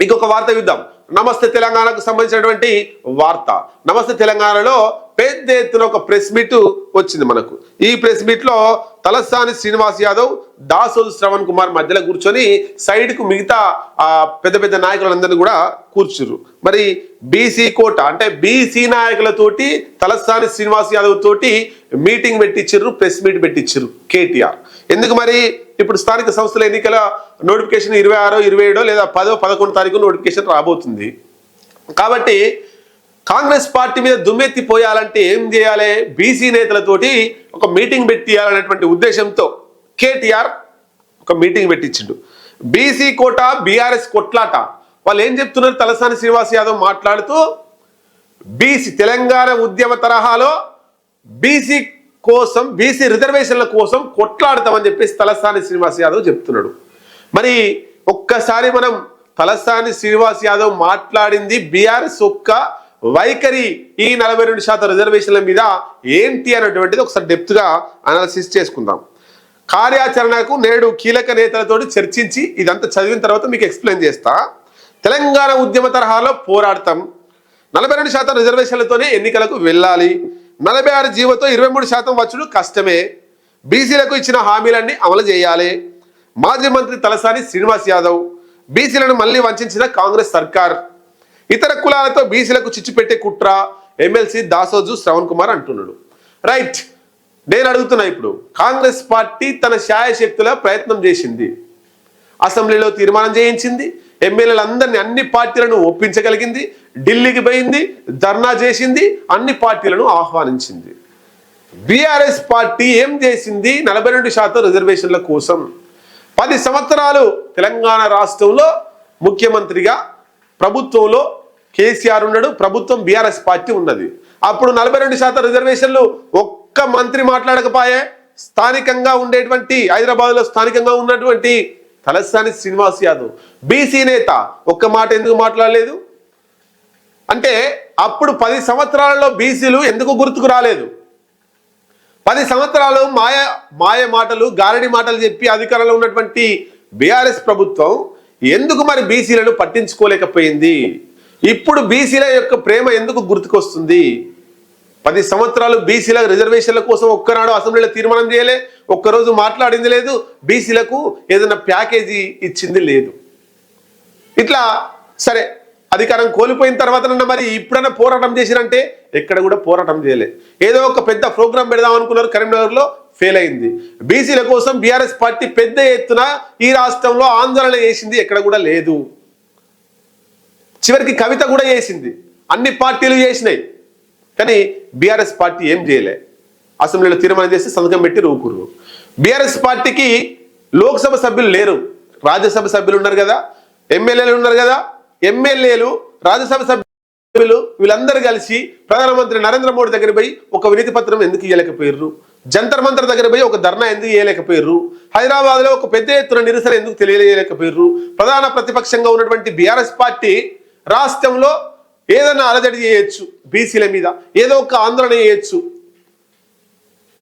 ఇంకొక వార్త చూద్దాం. నమస్తే తెలంగాణకు సంబంధించినటువంటి వార్త. నమస్తే తెలంగాణలో పెద్ద ఎత్తున ఒక ప్రెస్ మీట్ వచ్చింది మనకు. ఈ ప్రెస్ మీట్లో తలసాని శ్రీనివాస్ యాదవ్ దాసోజు శ్రవణ్ కుమార్ మధ్యలో కూర్చొని సైడ్కు మిగతా ఆ పెద్ద పెద్ద నాయకులందరినీ కూడా కూర్చురు మరి బీసీ కోట అంటే బీసీ నాయకులతోటి తలసాని శ్రీనివాస్ యాదవ్ తోటి మీటింగ్ పెట్టించారు ప్రెస్ మీట్ పెట్టించారు కేటీఆర్. ఎందుకు మరి? ఇప్పుడు స్థానిక సంస్థల ఎన్నికల నోటిఫికేషన్ ఇరవై ఆరో ఇరవై ఏడో లేదా పదో పదకొండు తారీఖు నోటిఫికేషన్ రాబోతుంది. కాబట్టి కాంగ్రెస్ పార్టీ మీద దుమ్మెత్తి పోయాలంటే ఏం చేయాలి? బీసీ నేతలతోటి ఒక మీటింగ్ పెట్టియాలనేటువంటి ఉద్దేశంతో కేటీఆర్ ఒక మీటింగ్ పెట్టించిండు. బీసీ కోట బీఆర్ఎస్ కొట్లాట. వాళ్ళు ఏం చెప్తున్నారు? తలసాని శ్రీనివాస్ యాదవ్ మాట్లాడుతూ బీసీ తెలంగాణ ఉద్యమ తరహాలో బీసీ కోసం బీసీ రిజర్వేషన్ల కోసం కొట్లాడతామని చెప్పేసి తలసాని శ్రీనివాస్ యాదవ్ చెప్తున్నాడు. మరి ఒక్కసారి మనం తలసాని శ్రీనివాస్ యాదవ్ మాట్లాడింది బీఆర్ఎస్ ఒక్క వైఖరి ఈ నలభై రెండు శాతం రిజర్వేషన్ల మీద ఏంటి అనేటువంటిది ఒకసారి డెప్త్గా అనాలిసిస్ చేసుకుందాం. కార్యాచరణకు నేడు కీలక నేతలతో చర్చించి ఇదంతా చదివిన తర్వాత మీకు ఎక్స్ప్లెయిన్ చేస్తా. తెలంగాణ ఉద్యమ తరహాలో పోరాడతాం. నలభై రెండు శాతం రిజర్వేషన్లతోనే ఎన్నికలకు వెళ్ళాలి. నలభై ఆరు జీవోతో ఇరవై మూడు శాతం వచ్చుడు కష్టమే. బీసీలకు ఇచ్చిన హామీలన్నీ అమలు చేయాలి. మాజీ మంత్రి తలసాని శ్రీనివాస్ యాదవ్ బీసీలను మళ్ళీ వంచిన కాంగ్రెస్ సర్కార్. ఇతర కులాలతో బీసీలకు చిచ్చు పెట్టే కుట్ర ఎమ్మెల్సీ దాసోజు శ్రవణ్ కుమార్ అంటున్నాడు. రైట్ నేను అడుగుతున్నా ఇప్పుడు కాంగ్రెస్ పార్టీ తన శాయశక్తుల ప్రయత్నం చేసింది. అసెంబ్లీలో తీర్మానం చేయించింది ఎమ్మెల్యేలందరినీ అన్ని పార్టీలను ఒప్పించగలిగింది ఢిల్లీకి పోయింది ధర్నా చేసింది అన్ని పార్టీలను ఆహ్వానించింది. బీఆర్ఎస్ పార్టీ ఏం చేసింది? నలభై రెండు శాతం రిజర్వేషన్ల కోసం. పది సంవత్సరాలు తెలంగాణ రాష్ట్రంలో ముఖ్యమంత్రిగా ప్రభుత్వంలో కేసీఆర్ ఉన్నాడు ప్రభుత్వం బీఆర్ఎస్ పార్టీ ఉన్నది. అప్పుడు నలభై రెండు శాతం రిజర్వేషన్లు ఒక్క మంత్రి మాట్లాడకపోయే స్థానికంగా ఉండేటువంటి హైదరాబాద్లో స్థానికంగా ఉన్నటువంటి తలసాని శ్రీనివాస్ యాదవ్. బీసీ నేత ఒక్క మాట ఎందుకు మాట్లాడలేదు? అంటే అప్పుడు పది సంవత్సరాలలో బీసీలు ఎందుకు గుర్తుకు రాలేదు? పది సంవత్సరాలు మాయ మాయ మాటలు గారడి మాటలు చెప్పి అధికారంలో ఉన్నటువంటి బీఆర్ఎస్ ప్రభుత్వం ఎందుకు మరి బీసీలను పట్టించుకోలేకపోయింది? ఇప్పుడు బీసీల యొక్క ప్రేమ ఎందుకు గుర్తుకొస్తుంది? పది సంవత్సరాలు బీసీల రిజర్వేషన్ల కోసం ఒక్కనాడు అసెంబ్లీలో తీర్మానం చేయలే ఒక్కరోజు మాట్లాడింది లేదు బీసీలకు ఏదైనా ప్యాకేజీ ఇచ్చింది లేదు. ఇట్లా సరే అధికారం కోల్పోయిన తర్వాత మరి ఇప్పుడైనా పోరాటం చేసిరంటే ఎక్కడ కూడా పోరాటం చేయలే. ఏదో ఒక పెద్ద ప్రోగ్రాం పెడదాం అనుకున్నారు కరీంనగర్లో ఫెయిల్ అయింది. బీసీల కోసం బీఆర్ఎస్ పార్టీ పెద్ద ఎత్తున ఈ రాష్ట్రంలో ఆందోళన చేసింది ఎక్కడ కూడా లేదు. చివరికి కవిత కూడా చేసింది. అన్ని పార్టీలు చేసినాయి. కానీ బీఆర్ఎస్ పార్టీ ఏం చేయలే. అసెంబ్లీలో తీర్మానం చేసి సంతకం పెట్టి రూకురు బీఆర్ఎస్ పార్టీకి లోక్సభ సభ్యులు లేరు. రాజ్యసభ సభ్యులు ఉన్నారు కదా. ఎమ్మెల్యేలు ఉన్నారు కదా. ఎమ్మెల్యేలు రాజ్యసభ సభ్యులు వీళ్ళందరూ కలిసి ప్రధానమంత్రి నరేంద్ర మోడీ దగ్గర పోయి ఒక వినతి పత్రం ఎందుకు ఇవ్వలేకపోయారు జంతర్ మంతర్ దగ్గర పోయి ఒక ధర్నా ఎందుకు చేయలేకపోయారు హైదరాబాద్లో ఒక పెద్ద ఎత్తున నిరసన ఎందుకు తెలియజేయలేకపోయారు ప్రధాన ప్రతిపక్షంగా ఉన్నటువంటి బీఆర్ఎస్ పార్టీ రాష్ట్రంలో ఏదైనా అలజడి చేయొచ్చు బీసీల మీద ఏదో ఒక ఆందోళన చేయొచ్చు.